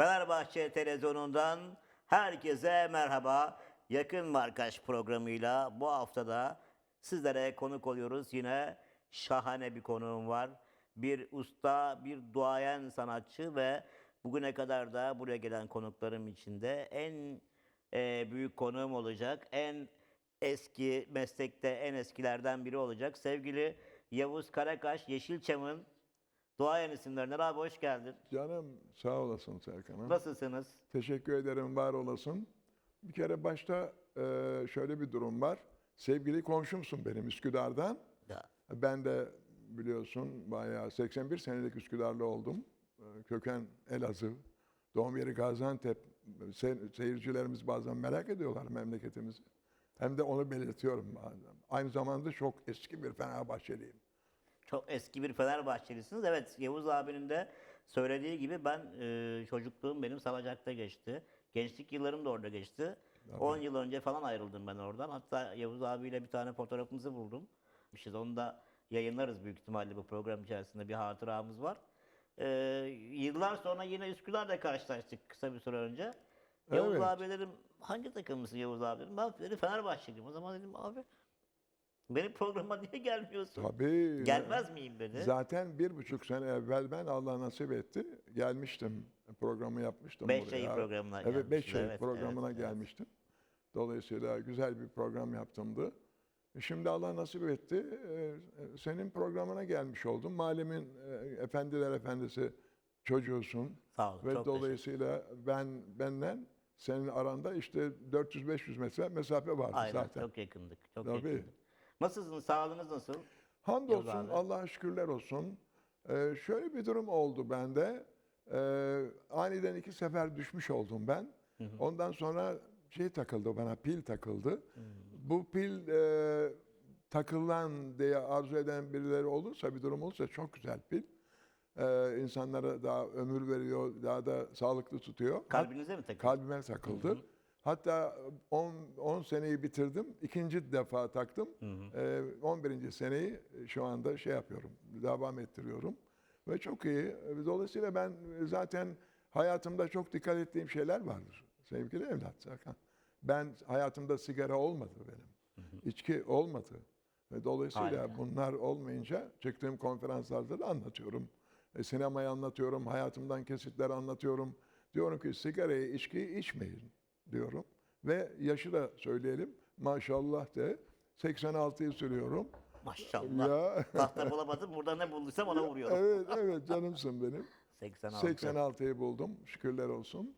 Fenerbahçe televizyonundan herkese merhaba. Yakın Markaç programıyla bu haftada sizlere konuk oluyoruz. Yine şahane bir konuğum var. Bir usta, bir duayen sanatçı ve bugüne kadar da buraya gelen konuklarım içinde en e, büyük konuğum olacak. En eski meslekte en eskilerden biri olacak. Sevgili Yavuz Karakaş, Yeşilçam'ın duayen isimlerinden abi hoş geldin. Canım sağ olasın Serkan'ım. Nasılsınız? Teşekkür ederim, var olasın. Bir kere başta e, şöyle bir durum var. Sevgili komşumsun benim Üsküdar'dan. Ya. Ben de biliyorsun bayağı 81 senelik Üsküdarlı oldum. E, Köken Elazığ. Doğum yeri Gaziantep. Se- seyircilerimiz bazen merak ediyorlar memleketimizi. Hem de onu belirtiyorum bazen. Aynı zamanda çok eski bir Fenerbahçeliyim. Çok eski bir Fenerbahçelisiniz. Evet Yavuz abinin de söylediği gibi ben e, çocukluğum benim Salacak'ta geçti. Gençlik yıllarım da orada geçti. 10 yıl önce falan ayrıldım ben oradan. Hatta Yavuz abiyle bir tane fotoğrafımızı buldum. İşte onu da yayınlarız büyük ihtimalle bu program içerisinde bir hatıramız var. E, yıllar sonra yine Üsküdar'da karşılaştık kısa bir süre önce. Yavuz Evet. abi dedim hangi takımlısın Yavuz abi dedim. Ben dedi Fenerbahçeliyim. O zaman dedim abi benim programa niye gelmiyorsun? Tabii. Gelmez miyim dedi. Zaten bir buçuk sene evvel ben Allah nasip etti. Gelmiştim. Programı yapmıştım. Beş buraya. Yayın programına Evet, beş yayın evet, programına evet, evet. gelmiştim. Dolayısıyla güzel bir program yaptımdı. Şimdi Allah nasip etti. e, Senin programına gelmiş oldum. Mahallemin e, efendiler efendisi çocuğusun. Sağ olun. Ve çok dolayısıyla ben benden senin aranda işte 400-500 metre mesafe vardı Aynen zaten. çok yakındık. Çok Tabii. yakındık. Nasılsınız? Sağlığınız nasıl? Hamdolsun. Allah'a şükürler olsun. Ee, şöyle bir durum oldu bende. Ee, aniden iki sefer düşmüş oldum ben. Ondan sonra şey takıldı bana, pil takıldı. Bu pil e, takılan diye arzu eden birileri olursa, bir durum olursa çok güzel pil. Ee, insanlara daha ömür veriyor, daha da sağlıklı tutuyor. Kalbinize mi takıldı? Kalbime takıldı. Hatta 10 10 seneyi bitirdim. İkinci defa taktım. Ee, 11. seneyi şu anda şey yapıyorum. Devam ettiriyorum. Ve çok iyi. Dolayısıyla ben zaten hayatımda çok dikkat ettiğim şeyler vardır. Sevgili evlat Serkan. Ben hayatımda sigara olmadı benim. İçki olmadı. Ve dolayısıyla Harika. bunlar olmayınca çıktığım konferanslarda da anlatıyorum. E, sinemayı anlatıyorum, hayatımdan kesitler anlatıyorum. Diyorum ki sigarayı, içkiyi içmeyin diyorum. Ve yaşı da söyleyelim. Maşallah de 86'yı sürüyorum. Maşallah. Ya. Tahta bulamadım. Burada ne bulduysam ona vuruyorum. evet, evet canımsın benim. 86. 86'yı buldum şükürler olsun.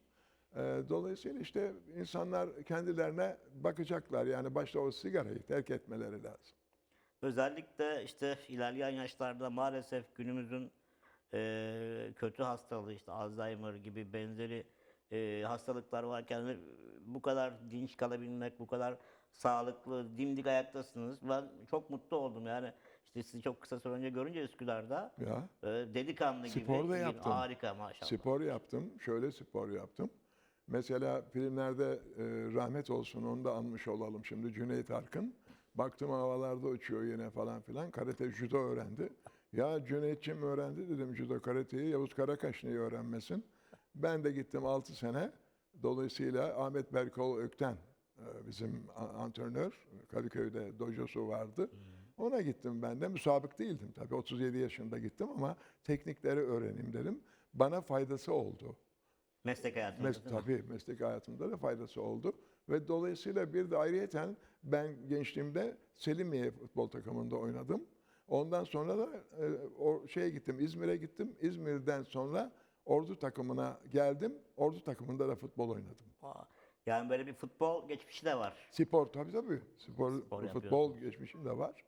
Ee, dolayısıyla işte insanlar kendilerine bakacaklar. Yani başta o sigarayı terk etmeleri lazım. Özellikle işte ilerleyen yaşlarda maalesef günümüzün e, kötü hastalığı işte Alzheimer gibi benzeri e, hastalıklar varken bu kadar dinç kalabilmek, bu kadar sağlıklı, dimdik ayaktasınız. Ben çok mutlu oldum yani. İşte sizi çok kısa süre önce görünce Üsküdar'da Ya. e, delikanlı gibi. Spor da iyi, yaptım. Harika maşallah. Spor yaptım. Şöyle spor yaptım. Mesela filmlerde e, rahmet olsun onu da anmış olalım şimdi Cüneyt Arkın. Baktım havalarda uçuyor yine falan filan. Karate judo öğrendi. Ya Cüneyt'ciğim öğrendi dedim judo karateyi. Yavuz Karakaş niye öğrenmesin? Ben de gittim 6 sene. Dolayısıyla Ahmet Berkol Ökten e, bizim antrenör. Kadıköy'de dojosu vardı. Ona gittim ben de. Müsabık değildim tabii. 37 yaşında gittim ama teknikleri öğreneyim dedim. Bana faydası oldu. Meslek hayatında Mes- tabii meslek hayatımda da faydası oldu. Ve dolayısıyla bir de ayrıyeten ben gençliğimde Selimiye futbol takımında oynadım. Ondan sonra da e, o şeye gittim, İzmir'e gittim. İzmir'den sonra Ordu takımına geldim. Ordu takımında da futbol oynadım. Aa, Yani böyle bir futbol geçmişi de var. Spor tabii tabii. Spor, Spor futbol geçmişim de var.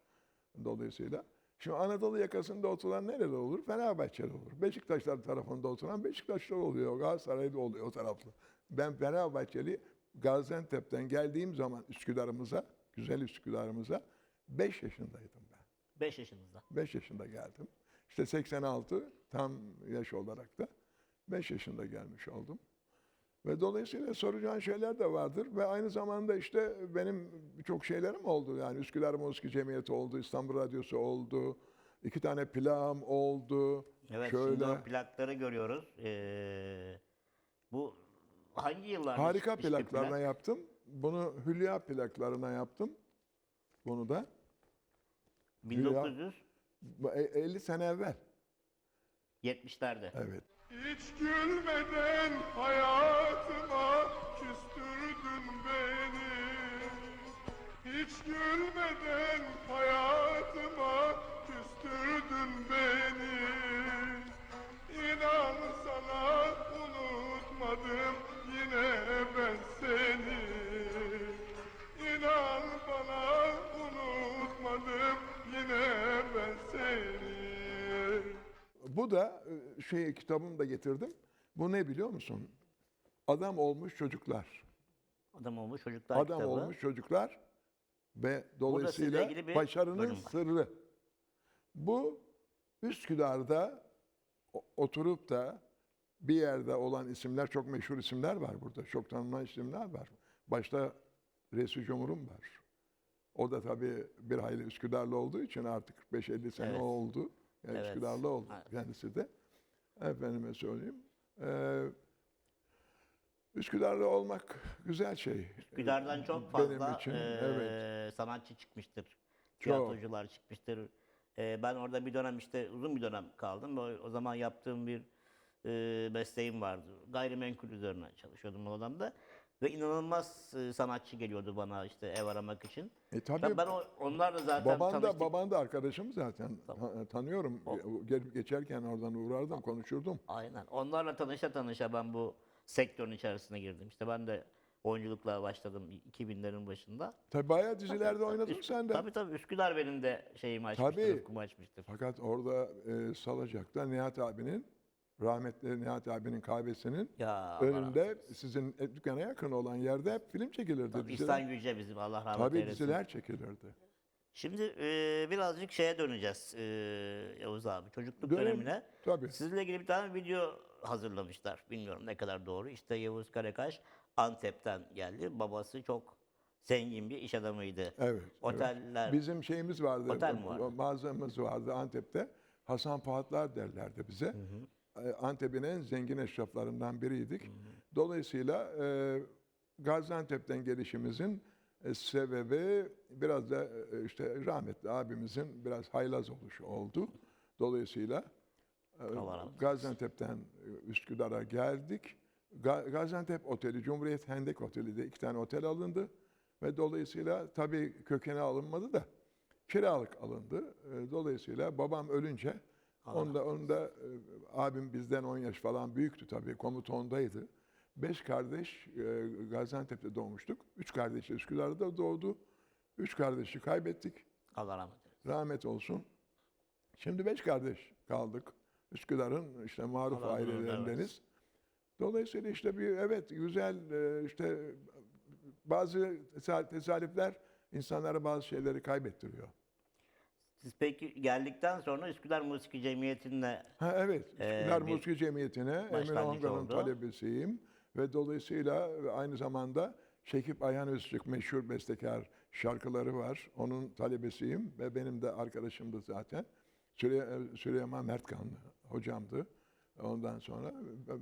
Dolayısıyla. Şimdi Anadolu yakasında oturan nerede olur? Fenerbahçe'de olur. Beşiktaşlar tarafında oturan Beşiktaşlar oluyor. Galatasaray'da oluyor o taraflı. Ben Fenerbahçeli Gaziantep'ten geldiğim zaman Üsküdar'ımıza, güzel Üsküdar'ımıza 5 yaşındaydım ben. 5 yaşınızda. 5 yaşında geldim. İşte 86 tam yaş olarak da 5 yaşında gelmiş oldum. Ve dolayısıyla soracağın şeyler de vardır. Ve aynı zamanda işte benim birçok şeylerim oldu. Yani Üsküdar Moski Cemiyeti oldu, İstanbul Radyosu oldu. iki tane plağım oldu. Evet Şöyle. şimdi plakları görüyoruz. Ee, Bu hangi yıllarda Harika plaklarına plak? yaptım. Bunu Hülya plaklarına yaptım. Bunu da 1970'lerde. Bu e- 50 sene evvel. Evet. Hiç gülmeden hayatıma küstürdün beni. Hiç gülmeden hayatıma küstürdün beni Bu da e, şey kitabımı da getirdim. Bu ne biliyor musun? Adam olmuş çocuklar. Adam olmuş çocuklar Adam kitabı. olmuş çocuklar ve dolayısıyla başarının sırrı. Bu Üsküdar'da oturup da bir yerde olan isimler çok meşhur isimler var burada. Çok tanınan isimler var. Başta Resul Cumhur'um var. O da tabii bir hayli Üsküdarlı olduğu için artık 45-50 sene Evet. oldu. Yani Evet. Üsküdarlı oldu Evet. kendisi de. Efendime söyleyeyim. Ee, Üsküdarlı olmak güzel şey. Üsküdar'dan çok fazla için, eee, evet. sanatçı çıkmıştır. Tiyatrocular çıkmıştır. Eee, ben orada bir dönem işte uzun bir dönem kaldım. O, o zaman yaptığım bir eee mesleğim vardı. Gayrimenkul üzerine çalışıyordum o adamda. Ve inanılmaz eee, sanatçı geliyordu bana işte ev aramak için. E tabii Tabii ben o, onlarla zaten baban da tanıştık. baban da arkadaşım zaten. Ta- tanıyorum. Gelip geçerken oradan uğrardım, konuşurdum. Aynen. Onlarla tanışa tanışa ben bu sektörün içerisine girdim. İşte ben de oyunculukla başladım 2000'lerin başında. Tabii bayağı dizilerde oynadın Üskü- sen de. Tabii tabii Üsküdar benim de şeyimi açmıştır, Tabii. ufkumu açmıştır. Fakat orada e, Salacak'ta Nihat abinin, rahmetli Nihat abinin kahvesinin Ya Allah önünde sizin e, dükkana yakın olan yerde hep film çekilirdi. Tabii diziler. İhsan Yüce bizim Allah rahmet Tabii eylesin. diziler çekilirdi. Şimdi e, birazcık şeye döneceğiz e, Yavuz abi. Çocukluk Dönelim. dönemine. Tabii. Sizinle ilgili bir tane video hazırlamışlar. Bilmiyorum ne kadar doğru. İşte Yavuz Karakaş Antep'ten geldi. Babası çok zengin bir iş adamıydı. Evet. evet. Oteller. Bizim şeyimiz vardı, Otel mi vardı? mağazamız vardı Antep'te. Hasan Fuatlar derlerdi bize. E, Antep'in en zengin eşraflarından biriydik. Dolayısıyla e, Gaziantep'ten gelişimizin e, sebebi biraz da e, işte rahmetli abimizin biraz haylaz oluşu oldu. Dolayısıyla Gaziantep'ten Üsküdar'a geldik. Ga- Gaziantep Oteli, Cumhuriyet Hendek Oteli'de iki tane otel alındı. Ve dolayısıyla tabii kökene alınmadı da kiralık alındı. Dolayısıyla babam ölünce onda onda e, abim bizden 10 yaş falan büyüktü tabii komutondaydı. Beş kardeş e, Gaziantep'te doğmuştuk. Üç kardeş de Üsküdar'da doğdu. Üç kardeşi kaybettik. Allah rahmet eylesin. Rahmet olsun. Şimdi beş kardeş kaldık. Üsküdar'ın işte maruf Allah ailelerindeniz. Dolayısıyla işte bir evet güzel e, işte bazı tesa- tesadüfler insanlara bazı şeyleri kaybettiriyor. Siz peki geldikten sonra Üsküdar Musiki Cemiyeti'nle Ha evet. Ee, Üsküdar bir Musiki Cemiyeti'ne Ongan'ın oldu. talebesiyim ve dolayısıyla aynı zamanda Şekip Ayhan Öztürk meşhur bestekar şarkıları var. Onun talebesiyim ve benim de arkadaşımdı zaten. Süley- Süleyman Mertkanlı hocamdı. Ondan sonra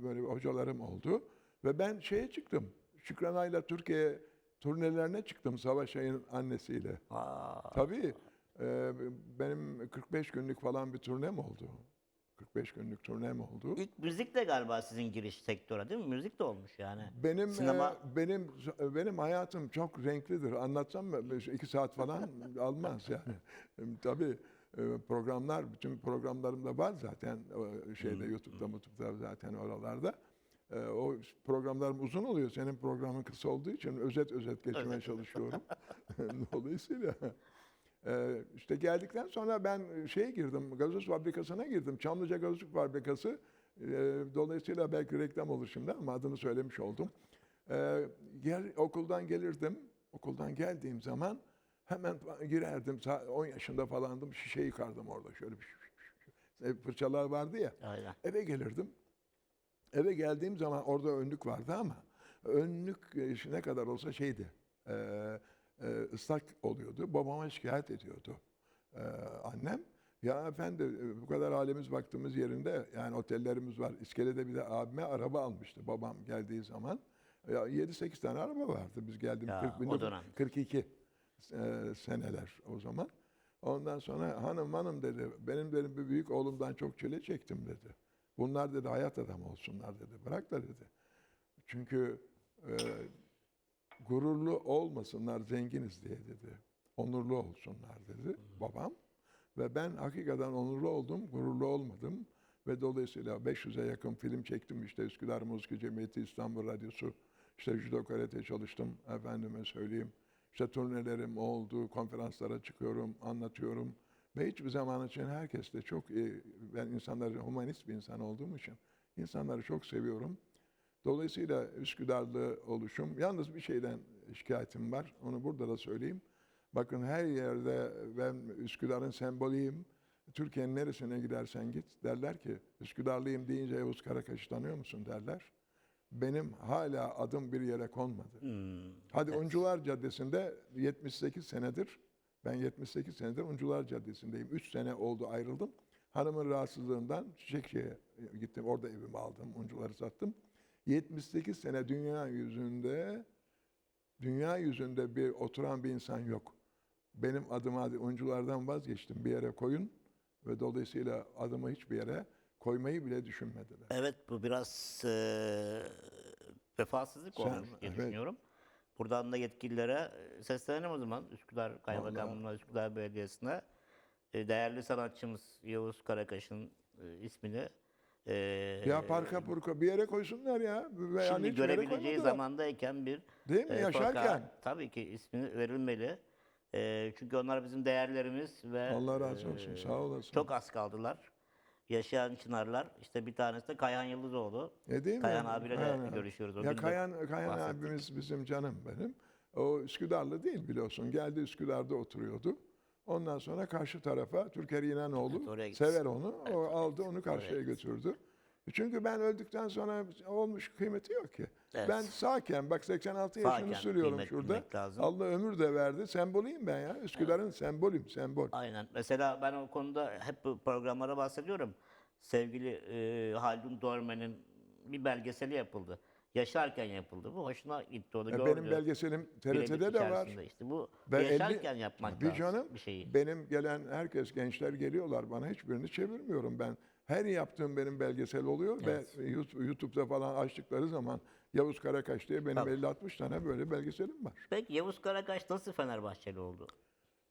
böyle hocalarım oldu. Ve ben şeye çıktım. Şükranay'la Türkiye turnelerine çıktım Savaş Ay'ın annesiyle. Aa, Tabii. E, benim 45 günlük falan bir turnem oldu. 45 günlük turnem oldu. ilk müzikle galiba sizin giriş sektöre değil mi? Müzik de olmuş yani. Benim Sinema- e, benim benim hayatım çok renklidir. Anlatsam mı? İki saat falan almaz yani. Tabii e, programlar, bütün programlarımda var zaten şeyde YouTube'da, YouTube'da zaten oralarda. E, O programlarım uzun oluyor. Senin programın kısa olduğu için özet özet geçmeye çalışıyorum. Dolayısıyla e, işte geldikten sonra ben şeye girdim, gazoz fabrikasına girdim. Çamlıca Gazoz Fabrikası. E, Dolayısıyla belki reklam olur şimdi ama adını söylemiş oldum. E, Gel, okuldan gelirdim. Okuldan geldiğim zaman hemen girerdim. Sa- 10 yaşında falandım. Şişe yıkardım orada. Şöyle bir e, fırçalar vardı ya. Aynen. Eve gelirdim. Eve geldiğim zaman orada önlük vardı ama önlük e, ne kadar olsa şeydi. E, e, ıslak oluyordu. Babama şikayet ediyordu e, annem. Ya efendim e, bu kadar halimiz baktığımız yerinde yani otellerimiz var. İskelede bir de abime araba almıştı babam geldiği zaman. Ya 7-8 tane araba vardı biz geldiğimiz Ya, 40, o dönem. 42 e, seneler o zaman. Ondan sonra hanım hanım dedi benim dedim bir büyük oğlumdan çok çile çektim dedi. Bunlar dedi hayat adamı olsunlar dedi. Bırak da dedi. Çünkü e, gururlu olmasınlar zenginiz diye dedi. Onurlu olsunlar dedi babam. Ve ben hakikaten onurlu oldum, gururlu olmadım. Ve dolayısıyla 500'e yakın film çektim. İşte Üsküdar Müzik Cemiyeti, İstanbul Radyosu, işte judo karate çalıştım, efendime söyleyeyim. İşte turnelerim oldu, konferanslara çıkıyorum, anlatıyorum. Ve hiçbir zaman için herkes de çok ben insanları, humanist bir insan olduğum için insanları çok seviyorum. Dolayısıyla Üsküdarlı oluşum, yalnız bir şeyden şikayetim var, onu burada da söyleyeyim. Bakın her yerde ben Üsküdar'ın sembolüyüm. Türkiye'nin neresine gidersen git derler ki Üsküdarlıyım deyince Yavuz Karakaş'ı tanıyor musun derler. Benim hala adım bir yere konmadı. Hmm. Hadi Uncular Caddesi'nde 78 senedir, ben 78 senedir Uncular Caddesi'ndeyim. 3 sene oldu ayrıldım. Hanımın rahatsızlığından Çiçekçi'ye gittim. Orada evimi aldım, Uncuları sattım. 78 sene dünya yüzünde, dünya yüzünde bir oturan bir insan yok. Benim adıma oyunculardan vazgeçtim. Bir yere koyun ve dolayısıyla adımı hiçbir yere koymayı bile düşünmediler. Evet bu biraz eee vefasızlık Sen- olmuş diye evet. düşünüyorum. Buradan da yetkililere e, seslenelim o zaman Üsküdar Kaymakamlığı'na, Üsküdar Belediyesi'ne. E, değerli sanatçımız Yavuz Karakaş'ın e, ismini e, Ya parka purka bir yere koysunlar ya. Veya şimdi görebileceği zamandayken bir Değil mi? e, Yaşarken. sokağa tabii ki ismi verilmeli. E, çünkü onlar bizim değerlerimiz ve Allah razı e, olsun. Sağ olasın. çok az kaldılar. Yaşayan çınarlar. İşte bir tanesi de Kayhan Yıldızoğlu. E değil mi? Kayan abiyle de Aynen. görüşüyoruz. O Ya de Kayan bahsettik. abimiz bizim canım benim. O Üsküdarlı değil biliyorsun. Geldi Üsküdar'da oturuyordu. Ondan sonra karşı tarafa Türker İnanoğlu Evet, sever onu. O aldı onu karşıya gitsin. götürdü. Çünkü ben öldükten sonra olmuş kıymeti yok ki. Evet. Ben sağken bak 86 Sağken yaşını sürüyorum kıymet şurada. lazım. Allah ömür de verdi. Sembolüyüm ben ya. Üsküdar'ın sembolüyüm, sembol. Aynen. Mesela ben o konuda hep bu programlara bahsediyorum. Sevgili e, Haldun Dormen'in bir belgeseli yapıldı. Yaşarken yapıldı. Bu hoşuna gitti onu Ya gördü. benim belgeselim TRT'de de var. İşte bu Ben yaşarken yapmak Tabii lazım canım. bir şeyi. Benim gelen herkes, gençler geliyorlar bana hiçbirini çevirmiyorum ben. Her yaptığım benim belgesel oluyor Evet. ve YouTube- YouTube'da falan açtıkları zaman Yavuz Karakaş diye benim Tabii. 50-60 tane böyle belgeselim var. Peki Yavuz Karakaş nasıl Fenerbahçeli oldu?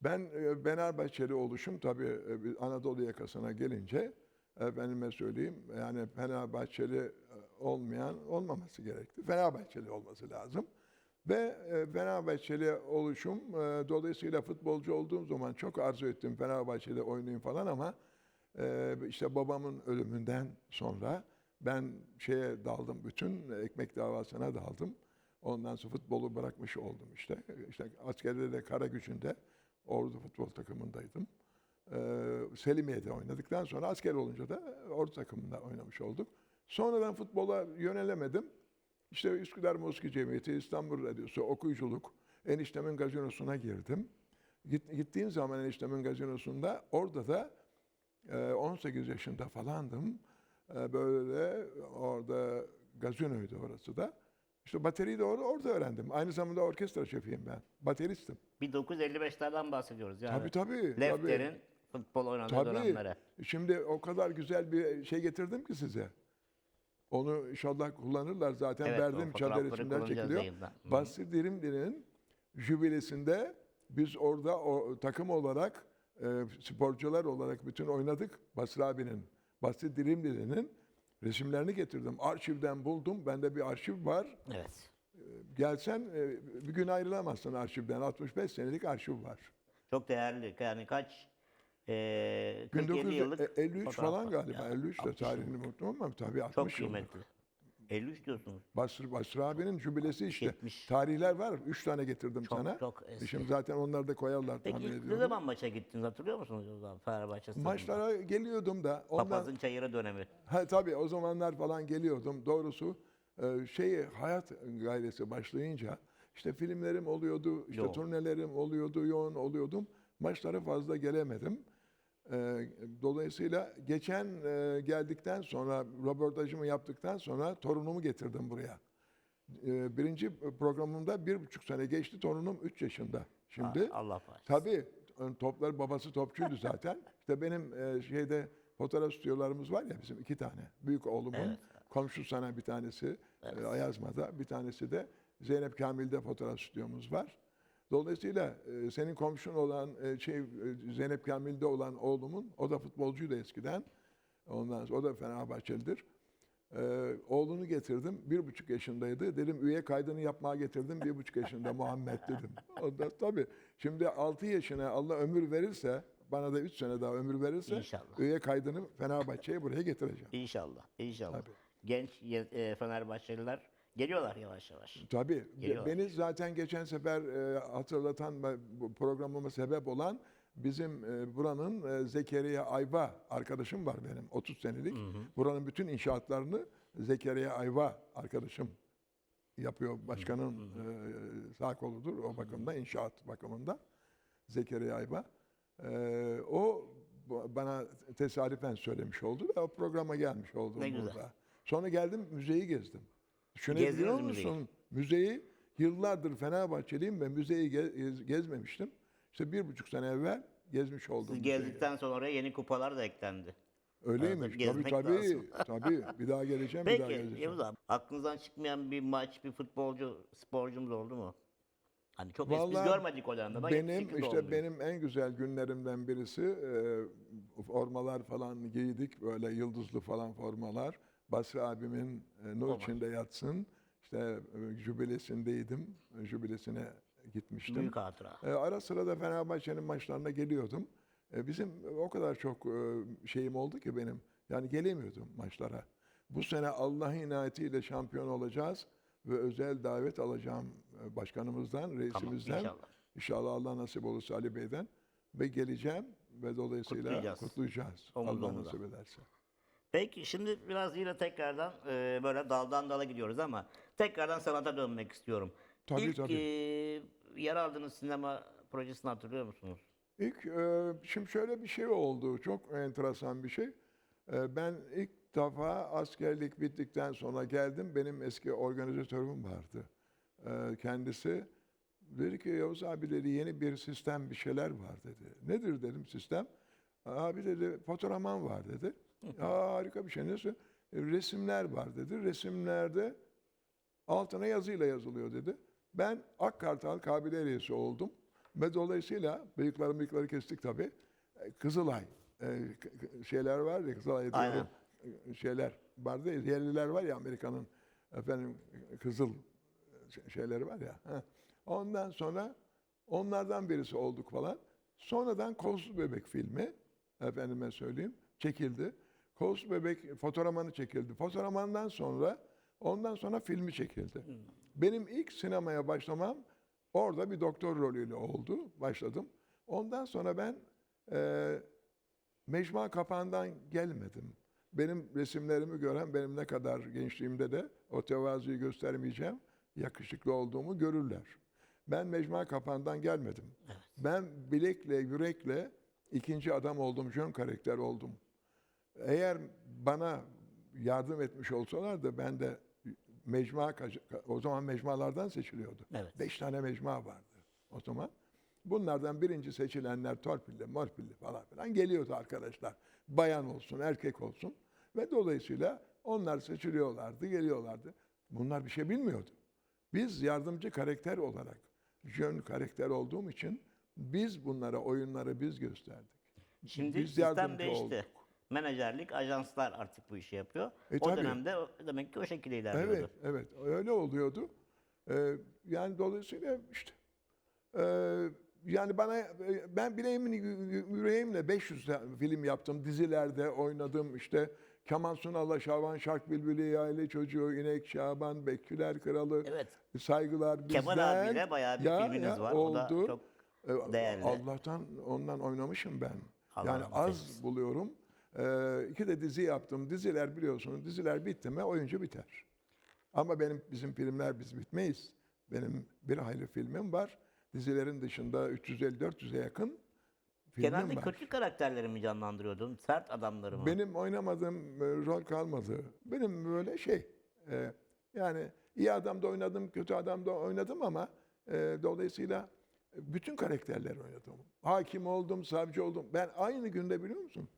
Ben e, Fenerbahçeli oluşum tabii e, bir Anadolu yakasına gelince efendime söyleyeyim yani Fenerbahçeli e, olmayan olmaması gerekti. Fenerbahçeli olması lazım. Ve e, Fenerbahçeli oluşum e, dolayısıyla futbolcu olduğum zaman çok arzu ettim Fenerbahçe'de oynayayım falan ama e, işte babamın ölümünden sonra ben şeye daldım bütün ekmek davasına daldım. Ondan sonra futbolu bırakmış oldum işte. İşte askerde de kara gücünde ordu futbol takımındaydım. Selimiye'de oynadıktan sonra asker olunca da ordu takımında oynamış olduk. Sonradan futbola yönelemedim. İşte Üsküdar Müzik Cemiyeti, İstanbul Radyosu, okuyuculuk, eniştemin gazinosuna girdim. Git, gittiğim zaman eniştemin gazinosunda orada da e, 18 yaşında falandım. E, Böyle orada gazinoydu orası da. İşte bateriyi de orada, orada öğrendim. Aynı zamanda orkestra şefiyim ben. Bateristim. 1955'lerden bahsediyoruz yani. Tabii tabii. tabii. Lefter'in futbol oynadığı Tabii. dönemlere. Şimdi o kadar güzel bir şey getirdim ki size. Onu inşallah kullanırlar. Zaten Evet, verdim çadır resimler çekiliyor. Basri Dirimli'nin jübilesinde biz orada o takım olarak e, sporcular olarak bütün oynadık. Basri abinin, Basri Dirimli'nin resimlerini getirdim. Arşivden buldum. Bende bir arşiv var. Evet. Gelsen e, bir gün ayrılamazsın arşivden. 65 senelik arşiv var. Çok değerli. Yani kaç? Eee 47 yıllık 1953 fotoğraf falan var. galiba. Yani 53 de 60 tarihini yıllık. unuttum ama tabii Çok 60 yıllık. kıymetli. 53 diyorsunuz. Basri, Basri abinin jübilesi işte. 70. Tarihler var. Üç tane getirdim Çok, sana. çok eski. Şimdi zaten onları da koyarlar Peki tahmin ne zaman maça gittiniz hatırlıyor musunuz o zaman Fenerbahçe? Maçlara geliyordum da. Ondan, Papazın çayırı dönemi. ha, tabii o zamanlar falan geliyordum. Doğrusu e, şey hayat gayresi başlayınca işte filmlerim oluyordu, işte Yoğun. turnelerim oluyordu, yoğun oluyordum. Maçlara fazla gelemedim. Ee, dolayısıyla geçen e, geldikten sonra röportajımı yaptıktan sonra torunumu getirdim buraya. Ee, birinci programımda bir buçuk sene geçti. Torunum üç yaşında. Şimdi Allah bağışlasın. tabii ön toplar babası topçuydu zaten. İşte benim e, şeyde fotoğraf stüdyolarımız var ya bizim iki tane. Büyük oğlumun komşu sana bir tanesi e, Ayazma'da bir tanesi de Zeynep Kamil'de fotoğraf stüdyomuz var. Dolayısıyla e, senin komşun olan e, şey e, Zeynep Kamil'de olan oğlumun o da futbolcuydu eskiden. Ondan sonra o da Fenerbahçelidir. Ee, oğlunu getirdim. Bir buçuk yaşındaydı. Dedim üye kaydını yapmaya getirdim. Bir buçuk yaşında Muhammed dedim. O da tabii. Şimdi altı yaşına Allah ömür verirse bana da üç sene daha ömür verirse İnşallah. üye kaydını Fenerbahçe'ye buraya getireceğim. İnşallah. İnşallah. Tabii. Genç e, Fenerbahçeliler geliyorlar yavaş yavaş. Tabii. Geliyorlar. Beni zaten geçen sefer e, hatırlatan programıma sebep olan bizim e, buranın e, Zekeriya Ayva arkadaşım var benim 30 senelik. Buranın bütün inşaatlarını Zekeriya Ayva arkadaşım yapıyor. Başkanın e, sağ koludur o bakımda inşaat bakımında. Zekeriya Ayva. E, o bana tesadüfen söylemiş oldu ve o programa gelmiş Ne güzel. burada. Sonra geldim müzeyi gezdim. Düşünebiliyor Gezdiniz müzeyi. musun? Müzeyi yıllardır Fenerbahçeliyim ve müzeyi ge- gez- gezmemiştim. İşte bir buçuk sene evvel gezmiş oldum. Siz müzeyi. gezdikten sonra oraya yeni kupalar da eklendi. Öyleymiş. Tabii tabii. lazım. tabii. Bir daha geleceğim, bir daha Peki geleceğim. Yavuz abi aklınızdan çıkmayan bir maç, bir futbolcu, sporcumuz oldu mu? Hani çok es- biz Vallahi görmedik ama Benim işte oldu. benim en güzel günlerimden birisi e, formalar falan giydik böyle yıldızlı falan formalar. Basri abimin e, nur içinde yatsın. İşte e, jübilesindeydim. E, Jübilesine gitmiştim. Büyük hatıra. E, ara sıra da Fenerbahçe'nin maçlarına geliyordum. E, bizim o kadar çok e, şeyim oldu ki benim. Yani gelemiyordum maçlara. Bu sene Allah'ın inayetiyle şampiyon olacağız ve özel davet alacağım başkanımızdan, reisimizden. inşallah. İnşallah Allah nasip olursa Ali Bey'den ve geleceğim ve dolayısıyla Kutlayacağız. kutlayacağız. Allah nasip ederse. Peki şimdi biraz yine tekrardan e, böyle daldan dala gidiyoruz ama tekrardan sanata dönmek istiyorum. Tabii, İlk tabii. e, yer aldığınız sinema projesini hatırlıyor musunuz? İlk, e, şimdi şöyle bir şey oldu, çok enteresan bir şey. E, ben ilk defa askerlik bittikten sonra geldim, benim eski organizatörüm vardı. E, kendisi dedi ki Yavuz abi dedi yeni bir sistem bir şeyler var dedi. Nedir dedim sistem? Abi dedi fotoğraman var dedi. Aa, harika bir şey. Nasıl? "E, resimler var dedi. Resimlerde altına yazıyla yazılıyor dedi. Ben Akkartal kabile reisi oldum. Ve dolayısıyla bıyıkları bıyıkları kestik tabii. E, Kızılay e, şeyler var ya Kızılay diye Aynen. e, şeyler vardı yerliler var ya Amerika'nın efendim kızıl ş- şeyleri var ya. heh. Ondan sonra onlardan birisi olduk falan. Sonradan Kolsuz Bebek filmi efendime söyleyeyim çekildi. Kolsuz Bebek fotoğramanı çekildi. Fotoğramandan sonra ondan sonra filmi çekildi. Benim ilk sinemaya başlamam orada bir doktor rolüyle oldu. Başladım. Ondan sonra ben eee mecmua kapağından gelmedim. Benim resimlerimi gören benim ne kadar gençliğimde de o tevazuyu göstermeyeceğim, yakışıklı olduğumu görürler. Ben mecmua kapağından gelmedim. Ben bilekle, yürekle ikinci adam oldum, jön karakter oldum. Eğer bana yardım etmiş olsalar da ben de mecmua, o zaman mecmualardan seçiliyordu. Evet. Beş tane mecmua vardı o zaman. Bunlardan birinci seçilenler torpilli, morpilli falan filan geliyordu arkadaşlar. Bayan olsun, erkek olsun. Ve dolayısıyla onlar seçiliyorlardı, geliyorlardı. Bunlar bir şey bilmiyordu. Biz yardımcı karakter olarak, jön karakter olduğum için biz bunlara oyunları biz gösterdik. Şimdi Biz sistem yardımcı değişti. olduk. Menajerlik, ajanslar artık bu işi yapıyor. E, o tabii. dönemde demek ki o şekilde ilerliyordu. Evet, evet. Öyle oluyordu. Ee, yani dolayısıyla işte ee, yani bana e, ben bileğimin yü- yüreğimle 500 tane film yaptım. Dizilerde oynadım. işte Kemal Sunal'la Şaban Şark Bülbülü, Aile Çocuğu, İnek Şaban, Bekçiler Kralı, Evet. Saygılar Bizden. Kemal abiyle bayağı bir filminiz var. O da çok Ee, değerli. Allah'tan ondan oynamışım ben. Allah yani az eylesin. buluyorum. Ee, iki de dizi yaptım. Diziler biliyorsunuz, diziler bitti mi oyuncu biter. Ama benim bizim filmler biz bitmeyiz. Benim bir hayli filmim var. Dizilerin dışında 350-400'e yakın filmim Genelde var. kötü karakterleri mi canlandırıyordun? Sert adamları mı? Benim oynamadığım e, rol kalmadı. Benim böyle şey, e, yani iyi adam da oynadım, kötü adam da oynadım ama e, dolayısıyla bütün karakterleri oynadım. Hakim oldum, savcı oldum. Ben aynı günde biliyor musun?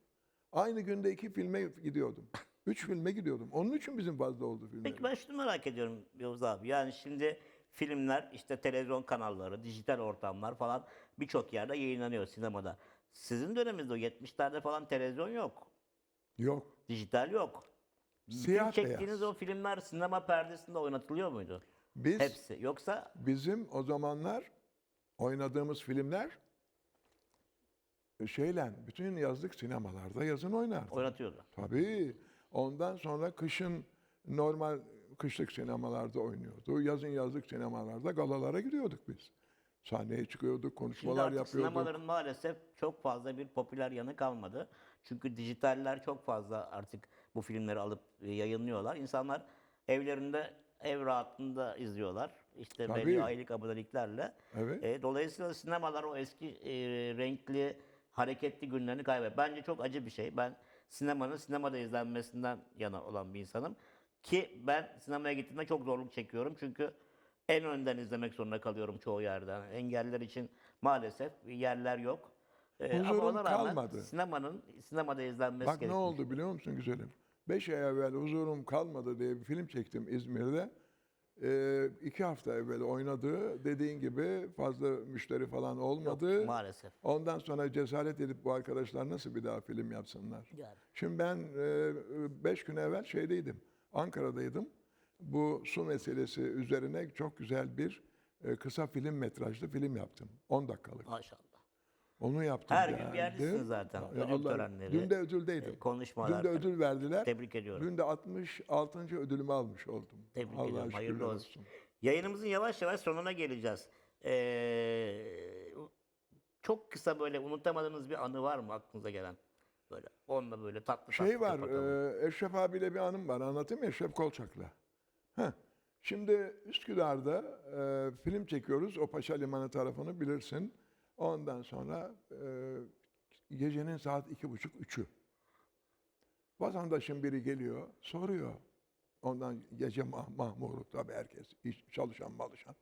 Aynı günde iki filme gidiyordum. Üç filme gidiyordum. Onun için bizim fazla oldu filmler. Peki ben şunu merak ediyorum Yavuz abi. Yani şimdi filmler, işte televizyon kanalları, dijital ortamlar falan birçok yerde yayınlanıyor sinemada. Sizin döneminizde o 70'lerde falan televizyon yok. Yok. Dijital yok. Bütün Siyah çektiğiniz beyaz. o filmler sinema perdesinde oynatılıyor muydu? Biz Hepsi. Yoksa bizim o zamanlar oynadığımız filmler şeyle bütün yazlık sinemalarda yazın oynardı. oynatıyordu. Tabii. Ondan sonra kışın normal kışlık sinemalarda oynuyordu. Yazın yazlık sinemalarda galalara gidiyorduk biz. Sahneye çıkıyorduk, Şimdi konuşmalar artık yapıyorduk. sinemaların maalesef çok fazla bir popüler yanı kalmadı. Çünkü dijitaller çok fazla artık bu filmleri alıp e, yayınlıyorlar. İnsanlar evlerinde ev rahatında izliyorlar. İşte Tabii. belli aylık aboneliklerle. Evet. E, dolayısıyla sinemalar o eski e, renkli, hareketli günlerini kaybetti. Bence çok acı bir şey. Ben sinemanın sinemada izlenmesinden yana olan bir insanım. Ki ben sinemaya gittiğimde çok zorluk çekiyorum. Çünkü en önden izlemek zorunda kalıyorum çoğu yerden. Engeller için maalesef yerler yok. E, ama ona rağmen kalmadı. sinemanın sinemada izlenmesi Bak ne gerekiyor. oldu biliyor musun güzelim? Beş ay evvel Huzurum Kalmadı diye bir film çektim İzmir'de. Ee, iki hafta evvel oynadığı dediğin gibi fazla müşteri falan Yok, olmadı. maalesef. Ondan sonra cesaret edip bu arkadaşlar nasıl bir daha film yapsınlar? Yani. Şimdi ben e, beş gün evvel şeydeydim, Ankara'daydım. Bu su meselesi üzerine çok güzel bir e, kısa film metrajlı film yaptım. 10 dakikalık. Maşallah. Onu yaptım. Her gün bir geldim. yerdesiniz zaten. Ödül Allah- törenleri, Dün de ödüldeydim. e, konuşmalar Dün de ödül verdiler. Tebrik ediyorum. Dün de 66. ödülümü almış oldum. Tebrik Allah'a ediyorum. Hayırlı şükürler olsun. Yayınımızın yavaş yavaş sonuna geleceğiz. Ee, çok kısa böyle unutamadığınız bir anı var mı aklınıza gelen? Böyle onunla böyle tatlı Şey tatlı var, kapatalım. e, Eşref abiyle bir anım var. Anlatayım mı Eşref Kolçak'la? Heh. Şimdi Üsküdar'da e, film çekiyoruz. O Paşa Limanı tarafını bilirsin. Ondan sonra e, gecenin saat iki buçuk, üçü. Vatandaşın biri geliyor, soruyor. Ondan gece mah mahmuru tabii herkes, iş, çalışan malışan.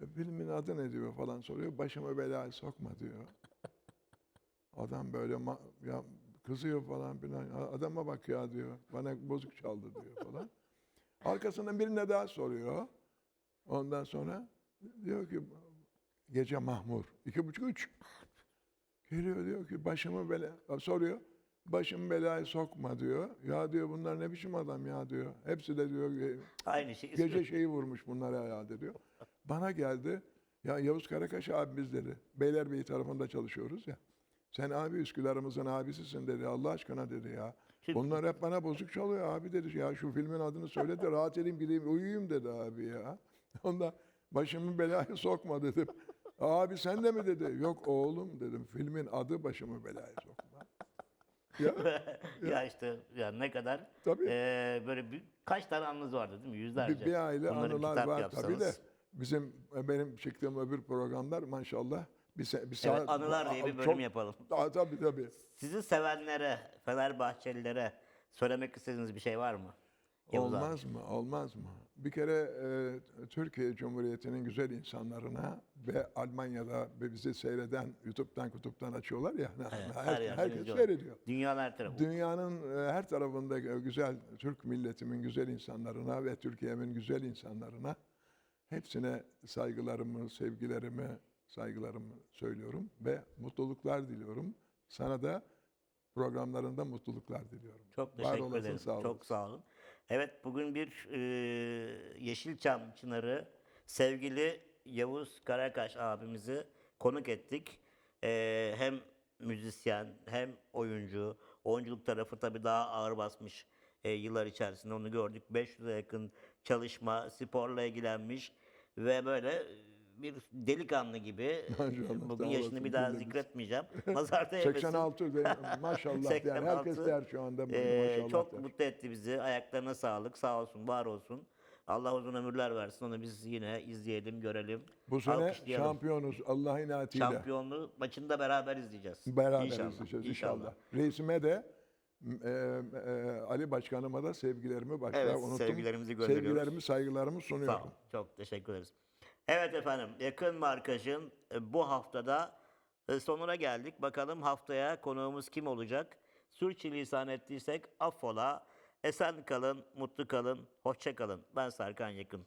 E, filmin adı ne diyor falan soruyor. Başıma belaya sokma diyor. Adam böyle ya kızıyor falan filan. Adama bak ya diyor. Bana bozuk çaldı diyor falan. Arkasından birine daha soruyor. Ondan sonra diyor ki gece mahmur. iki buçuk üç. Geliyor diyor ki başımı bela soruyor. Başımı belaya sokma diyor. Ya diyor bunlar ne biçim adam ya diyor. Hepsi de diyor "ge- Aynı şey. gece şeyi vurmuş bunlara herhalde diyor. Bana geldi. Ya Yavuz Karakaş abimiz dedi. Beylerbeyi tarafında çalışıyoruz ya. Sen abi Üsküdar'ımızın abisisin dedi. Allah aşkına dedi ya. Bunlar hep bana bozuk çalıyor abi dedi. Ya şu filmin adını söyle de rahat edeyim gideyim uyuyayım dedi abi ya. Ondan başımı belaya sokma dedim. Abi sen de mi dedi. Yok oğlum dedim. Filmin adı başımı belaya sokma. Ya ya işte ya ne kadar Tabii. ee, böyle bir, kaç tane anınız vardı değil mi? Yüzlerce. bir, bir aile Onları anılar var tabii de. yapsanız. Bizim e, benim çıktığım öbür programlar maşallah bir, se- bir saat Evet, anılar diye bir bölüm çok- yapalım. Aa, tabii tabii. Sizi sevenlere, Fenerbahçelilere söylemek istediğiniz bir şey var mı? Yavuz abi. Olmaz mı? Olmaz mı? Bir kere e, Türkiye Cumhuriyeti'nin güzel insanlarına ve Almanya'da ve bizi seyreden YouTube'dan kutuptan açıyorlar ya. Evet, her- her herkes seyrediyor. Dünyanın her tarafı. Dünyanın e, her tarafında güzel Türk milletimin güzel insanlarına ve Türkiye'min güzel insanlarına hepsine saygılarımı, sevgilerimi, saygılarımı söylüyorum ve mutluluklar diliyorum. Sana da programlarında mutluluklar diliyorum. Çok Var teşekkür olasın, ederim. sağ. Çok sağ olun. Evet bugün bir e, Yeşilçam Çınarı sevgili Yavuz Karakaş abimizi konuk ettik. E, hem müzisyen hem oyuncu. Oyunculuk tarafı tabii daha ağır basmış e, yıllar içerisinde onu gördük. 500'e yakın çalışma, sporla ilgilenmiş ve böyle bir delikanlı gibi Maşallah, bugün yaşını bir daha cümlemiz. zikretmeyeceğim. Nazar değmesin. 86 de- maşallah yani herkes 86. der şu anda Ee, maşallah çok der. mutlu etti bizi. Ayaklarına sağlık. Sağ olsun, var olsun. Allah uzun ömürler versin. Onu biz yine izleyelim, görelim. Bu sene şampiyonuz Allah inatiyle. Şampiyonluğu maçını da beraber izleyeceğiz. Beraber İnşallah, izleyeceğiz inşallah. Reisime de e, e, Ali Başkanıma da sevgilerimi başta Evet, unuttum. sevgilerimizi gönderiyoruz. Sevgilerimi, saygılarımı sunuyorum. Sağ ol. Çok teşekkür ederiz. Evet efendim, yakın markajın e, bu haftada e, sonuna geldik. Bakalım haftaya konuğumuz kim olacak? Sürçülisan ettiysek affola. Esen kalın, mutlu kalın, hoşça kalın. Ben Serkan Yakın.